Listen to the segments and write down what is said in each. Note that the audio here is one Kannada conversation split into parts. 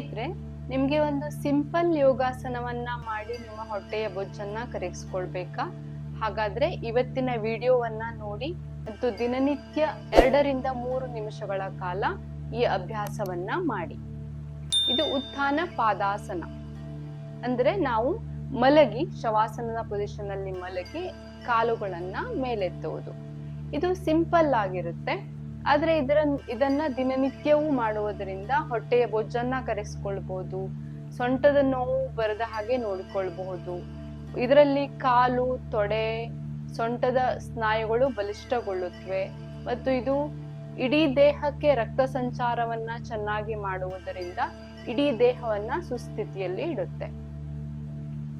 ಸ್ನೇಹಿತರೆ ನಿಮಗೆ ಒಂದು ಸಿಂಪಲ್ ಯೋಗಾಸನವನ್ನ ಮಾಡಿ ನಿಮ್ಮ ಹೊಟ್ಟೆಯ ಬೊಜ್ಜನ್ನ ಕರಗಿಸ್ಕೊಳ್ಬೇಕಾ? ಹಾಗಾದ್ರೆ ಇವತ್ತಿನ ವಿಡಿಯೋವನ್ನ ನೋಡಿ ಮತ್ತು ದಿನನಿತ್ಯ ಎರಡರಿಂದ ಮೂರು ನಿಮಿಷಗಳ ಕಾಲ ಈ ಅಭ್ಯಾಸವನ್ನ ಮಾಡಿ. ಇದು ಉತ್ಥಾನ ಪಾದಾಸನ. ಅಂದ್ರೆ ನಾವು ಮಲಗಿ, ಶವಾಸನದ ಪೊಸಿಷನ್ ಅಲ್ಲಿ ಮಲಗಿ ಕಾಲುಗಳನ್ನ ಮೇಲೆತ್ತುವುದು. ಇದು ಸಿಂಪಲ್ ಆಗಿರುತ್ತೆ. ಆದ್ರೆ ಇದರ ಇದನ್ನ ದಿನನಿತ್ಯವೂ ಮಾಡುವುದರಿಂದ ಹೊಟ್ಟೆಯ ಬೊಜ್ಜನ್ನ ಕರೆಸ್ಕೊಳ್ಬಹುದು ಸೊಂಟದ ನೋವು ಬರದ ಹಾಗೆ ನೋಡಿಕೊಳ್ಬಹುದು. ಇದರಲ್ಲಿ ಕಾಲು, ತೊಡೆ, ಸೊಂಟದ ಸ್ನಾಯುಗಳು ಬಲಿಷ್ಠಗೊಳ್ಳುತ್ತವೆ ಮತ್ತು ಇದು ಇಡೀ ದೇಹಕ್ಕೆ ರಕ್ತ ಸಂಚಾರವನ್ನ ಚೆನ್ನಾಗಿ ಮಾಡುವುದರಿಂದ ಇಡೀ ದೇಹವನ್ನ ಸುಸ್ಥಿತಿಯಲ್ಲಿ ಇಡುತ್ತೆ.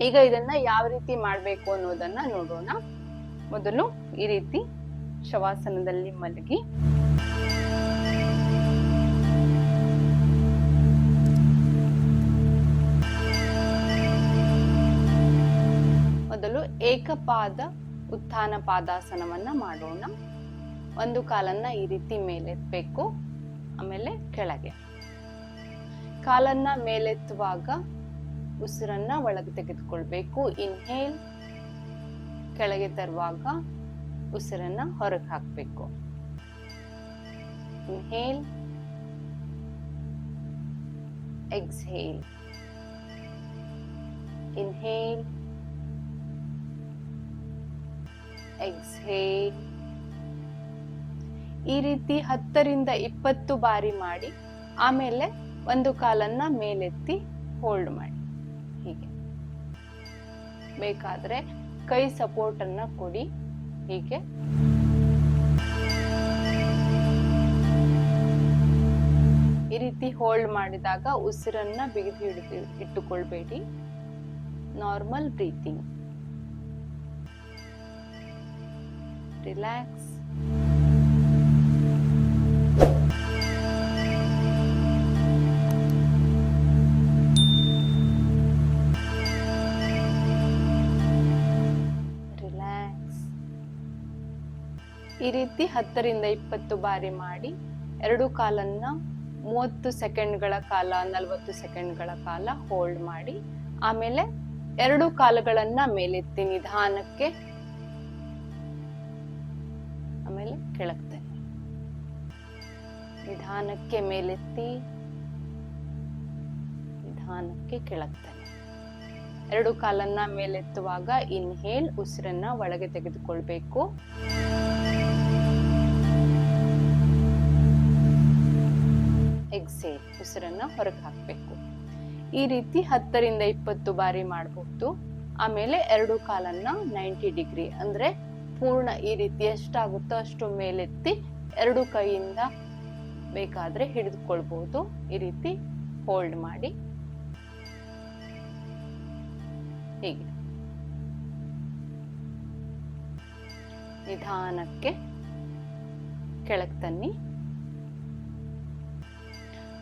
ಈಗ ಇದನ್ನ ಯಾವ ರೀತಿ ಮಾಡಬೇಕು ಅನ್ನೋದನ್ನ ನೋಡೋಣ. ಮೊದಲು ಈ ರೀತಿ ಶವಾಸನದಲ್ಲಿ ಮಲಗಿ. ಏಕಪಾದ ಉತ್ಥಾನ ಪಾದಾಸನವನ್ನ ಮಾಡೋಣ. ಒಂದು ಕಾಲನ್ನ ಈ ರೀತಿ ಮೇಲೆತ್ತಬೇಕು ಆಮೇಲೆ ಕೆಳಗೆ. ಕಾಲನ್ನ ಮೇಲೆತ್ತುವಾಗ ಉಸಿರನ್ನ ಒಳಗೆ ತೆಗೆದುಕೊಳ್ಬೇಕು. ಇನ್ಹೇಲ್ ಕೆಳಗೆ ತರುವಾಗ ಉಸಿರನ್ನ ಹೊರಗೆ ಹಾಕಬೇಕು. ಇನ್ಹೇಲ್ ಎಕ್ಸ್ಹೇಲ್ ಇನ್ಹೇಲ್ ಎಕ್ಸ್ಹೇಲ್ ಈ ರೀತಿ ಹತ್ತರಿಂದ ಇಪ್ಪತ್ತು ಬಾರಿ ಮಾಡಿ, ಆಮೇಲೆ ಒಂದು ಕಾಲನ್ನ ಮೇಲೆತ್ತಿ ಹೋಲ್ಡ್ ಮಾಡಿ. ಹೀಗೆ. ಬೇಕಾದ್ರೆ ಕೈ ಸಪೋರ್ಟ್ ಅನ್ನ ಕೊಡಿ. ಹೀಗೆ. ಈ ರೀತಿ ಹೋಲ್ಡ್ ಮಾಡಿದಾಗ ಉಸಿರನ್ನ ಬಿಗಿದು ಹಿಡಿದು ಇಟ್ಟುಕೊಳ್ಬೇಡಿ ನಾರ್ಮಲ್ ಬ್ರೀತಿಂಗ್ ರಿಲ್ಯಾಕ್ಸ್ ಈ ರೀತಿ ಹತ್ತರಿಂದ ಇಪ್ಪತ್ತು ಬಾರಿ ಮಾಡಿ ಎರಡು ಕಾಲನ್ನ ಮೂವತ್ತು ಸೆಕೆಂಡ್ಗಳ ಕಾಲ, ನಲವತ್ತು ಸೆಕೆಂಡ್ಗಳ ಕಾಲ ಹೋಲ್ಡ್ ಮಾಡಿ, ಆಮೇಲೆ ಎರಡು ಕಾಲುಗಳನ್ನ ಮೇಲೆತ್ತಿ ನಿಧಾನಕ್ಕೆ ಆಮೇಲೆ ಕೆಳಗ್ತೇನೆ ನಿಧಾನಕ್ಕೆ ಮೇಲೆತ್ತಿ, ನಿಧಾನಕ್ಕೆ ಕೆಳಗ್ತೇನೆ. ಎರಡು ಕಾಲನ್ನ ಮೇಲೆತ್ತುವಾಗ ಇನ್ಹೇಲ್ ಉಸಿರನ್ನ ಒಳಗೆ ತೆಗೆದುಕೊಳ್ಬೇಕು. ಎಕ್ಸೇಲ್ ಉಸಿರನ್ನ ಹೊರಗೆ ಹಾಕ್ಬೇಕು. ಈ ರೀತಿ ಹತ್ತರಿಂದ ಇಪ್ಪತ್ತು ಬಾರಿ ಮಾಡಬಹುದು ಆಮೇಲೆ ಎರಡು ಕಾಲನ್ನ ನೈಂಟಿ ಡಿಗ್ರಿ ಅಂದ್ರೆ ಪೂರ್ಣ ಈ ರೀತಿ ಎಷ್ಟಾಗುತ್ತೋ ಅಷ್ಟು ಮೇಲೆತ್ತಿ ಎರಡು ಕೈಯಿಂದ ಬೇಕಾದ್ರೆ ಹಿಡಿದುಕೊಳ್ಬಹುದು ಈ ರೀತಿ ಹೋಲ್ಡ್ ಮಾಡಿ. ಹೀಗೆ. ನಿಧಾನಕ್ಕೆ ಕೆಳಗೆ ತನ್ನಿ.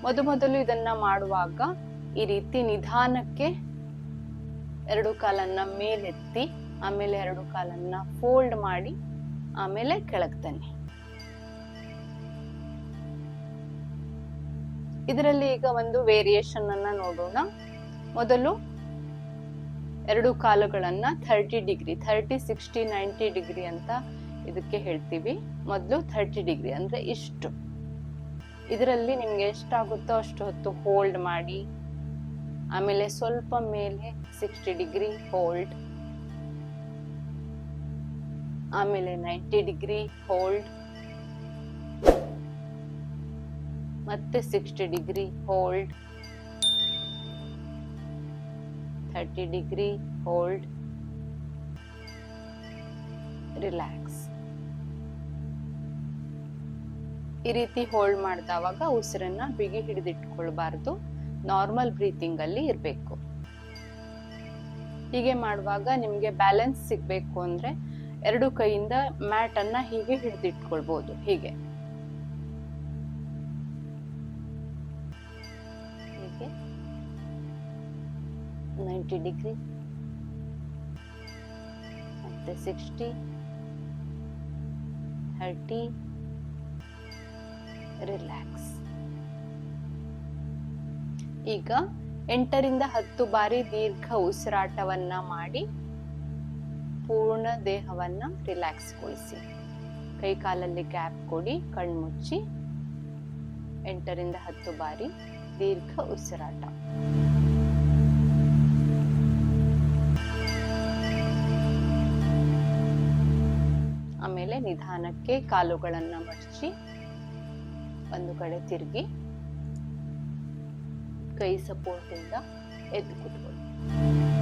ಮೊದ ಮೊದಲು ಇದನ್ನ ಮಾಡುವಾಗ ಈ ರೀತಿ ನಿಧಾನಕ್ಕೆ ಎರಡು ಕಾಲನ್ನ ಮೇಲೆತ್ತಿ ಆಮೇಲೆ ಎರಡು ಕಾಲನ್ನ ಫೋಲ್ಡ್ ಮಾಡಿ ಆಮೇಲೆ ಕೆಳಗೆ ತನ್ನಿ ಇದರಲ್ಲಿ ಈಗ ಒಂದು ವೇರಿಯೇಷನ್ ಅನ್ನ ನೋಡೋಣ. ಮೊದಲು ಎರಡು ಕಾಲುಗಳನ್ನ thirty degree thirty sixty ninety degree ಅಂತ ಇದಕ್ಕೆ ಹೇಳ್ತೀವಿ. ಮೊದಲು ಥರ್ಟಿ ಡಿಗ್ರಿ ಅಂದ್ರೆ ಇಷ್ಟು. ಇದರಲ್ಲಿ ನಿಮ್ಗೆ ಎಷ್ಟಾಗುತ್ತೋ ಅಷ್ಟು ಹೊತ್ತು ಹೋಲ್ಡ್ ಮಾಡಿ, ಆಮೇಲೆ ಸ್ವಲ್ಪ ಮೇಲೆ ಸಿಕ್ಸ್ಟಿ ಡಿಗ್ರಿ ಹೋಲ್ಡ್ ಆಮೇಲೆ ನೈಂಟಿ ಡಿಗ್ರಿ ಹೋಲ್ಡ್ ಮತ್ತೆ sixty degree hold thirty degree hold relax ಈ ರೀತಿ ಹೋಲ್ಡ್ ಮಾಡಿದವಾಗ ಉಸಿರನ್ನ ಬಿಗಿ ಹಿಡಿದಿಟ್ಕೊಳ್ಬಾರ್ದು. ನಾರ್ಮಲ್ ಬ್ರೀತಿಂಗ್ ಅಲ್ಲಿ ಇರಬೇಕು. ಹೀಗೆ ಮಾಡುವಾಗ ನಿಮಗೆ ಬ್ಯಾಲೆನ್ಸ್ ಸಿಗಬೇಕು ಅಂದ್ರೆ ಎರಡು ಕೈಯಿಂದ ಮ್ಯಾಟ್ ಅನ್ನ ಹೀಗೆ ಹಿಡಿದಿಟ್ಕೊಳ್ಬಹುದು ಹೀಗೆ. ಹೀಗೆ. Ninety degree. ಮತ್ತೆ ಸಿಕ್ಸ್ಟಿ. ಥರ್ಟಿ. ರಿಲ್ಯಾಕ್ಸ್. ಈಗ ಎಂಟರಿಂದ ಹತ್ತು ಬಾರಿ ದೀರ್ಘ ಉಸಿರಾಟವನ್ನ ಮಾಡಿ ಪೂರ್ಣ ದೇಹವನ್ನು ರಿಲ್ಯಾಕ್ಸ್ಗೊಳಿಸಿ ಕೈ ಕಾಲಲ್ಲಿ ಗ್ಯಾಪ್ ಕೊಡಿ ಕಣ್ಮುಚ್ಚಿ ಎಂಟರಿಂದ ಹತ್ತು ಬಾರಿ ದೀರ್ಘ ಉಸಿರಾಟ. ಆಮೇಲೆ ನಿಧಾನಕ್ಕೆ ಕಾಲುಗಳನ್ನ ಮಡಚಿ ಒಂದು ಕಡೆ ತಿರುಗಿ. ಕೈ ಸಪೋರ್ಟ್ ಇಂದ ಎದ್ದು ಕೂತ್ಕೊಳ್ಳಿ.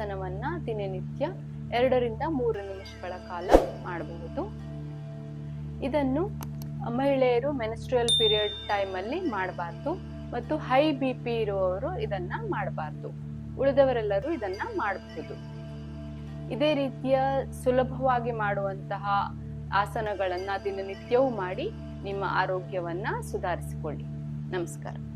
ಆಸನವನ್ನ ದಿನನಿತ್ಯ ಎರಡರಿಂದ ಮೂರು ನಿಮಿಷಗಳ ಕಾಲ ಮಾಡಬಹುದು. ಇದನ್ನು ಮಹಿಳೆಯರು ಮೆನಸ್ಟ್ರಲ್ ಪೀರಿಯಡ್ ಟೈಮಲ್ಲಿ ಮಾಡಬಾರ್ದು ಮತ್ತು ಹೈ ಬಿ ಪಿ ಇರುವವರು ಇದನ್ನ ಮಾಡಬಾರ್ದು. ಉಳಿದವರೆಲ್ಲರೂ ಇದನ್ನ ಮಾಡಬಹುದು. ಇದೇ ರೀತಿಯ ಸುಲಭವಾಗಿ ಮಾಡುವಂತಹ ಆಸನಗಳನ್ನ ದಿನನಿತ್ಯವೂ ಮಾಡಿ ನಿಮ್ಮ ಆರೋಗ್ಯವನ್ನ ಸುಧಾರಿಸಿಕೊಳ್ಳಿ. ನಮಸ್ಕಾರ.